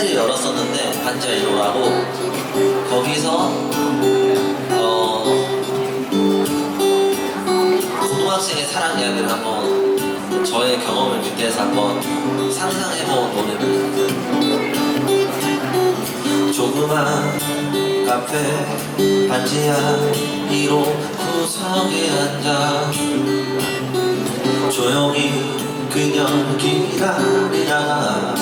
카페를 열었었는데 반지하 1호라고 거기서 어 고등학생의 사랑 이야기를 한번 저의 경험을 빗대서 한번 상상해본 노래입니다. 조그만 카페 반지하 1호 구석에 앉아 조용히 그녀를 기다리다가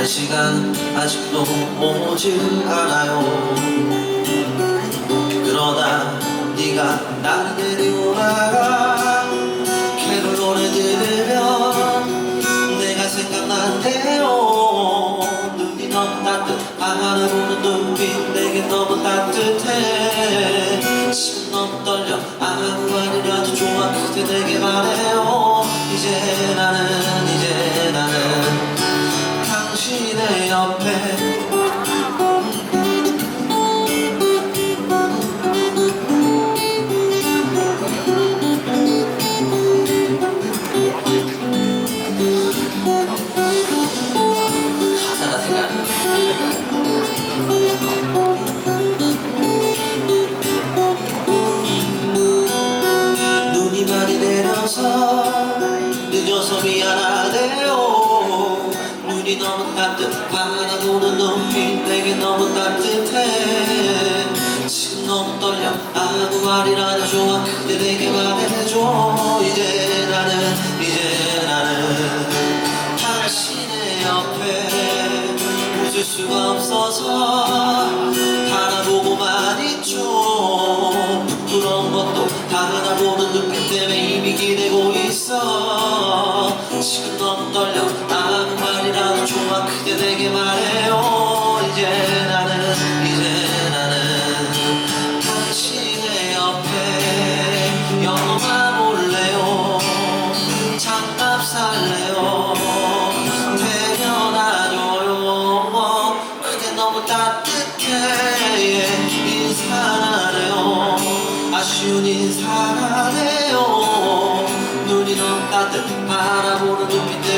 한 시간 아직도 오질 않아요. 그러다 네가 나를 데리고 나가 캐롤 노래 들으면 내가 생각난대요 눈이 너무 따뜻 바라보는 눈빛 내게 너무 따뜻해. 지금 너무 떨려 아무 말이라도 좋아 그대 내게 말해요. 이제 나는 당신의 옆에 눈이 많이 내려서 늦어서 미안하대요 눈이 너무 따뜻 바라보는 눈빛 내게 너무 따뜻해. 지금 너무 떨려. 아무 말이라도 좋아 그대 내게 말해줘. 이제 나는 이제 나는 당신의 옆에 웃을 수가 없어서 바라보고만 있죠. 부끄러운 것도 바라보는 눈빛 때문에 이미 기대고 있어. 지금 너무 떨려 그대 내게 말해요. 이제 나는 이제 나는 당신의 옆에 영화 볼래요. 장갑 살래요. 데려다줘요. 그대 너무 따뜻해. 인사하래요. 아쉬운 인사하네요. 눈이 너무 따뜻 바라보는 눈빛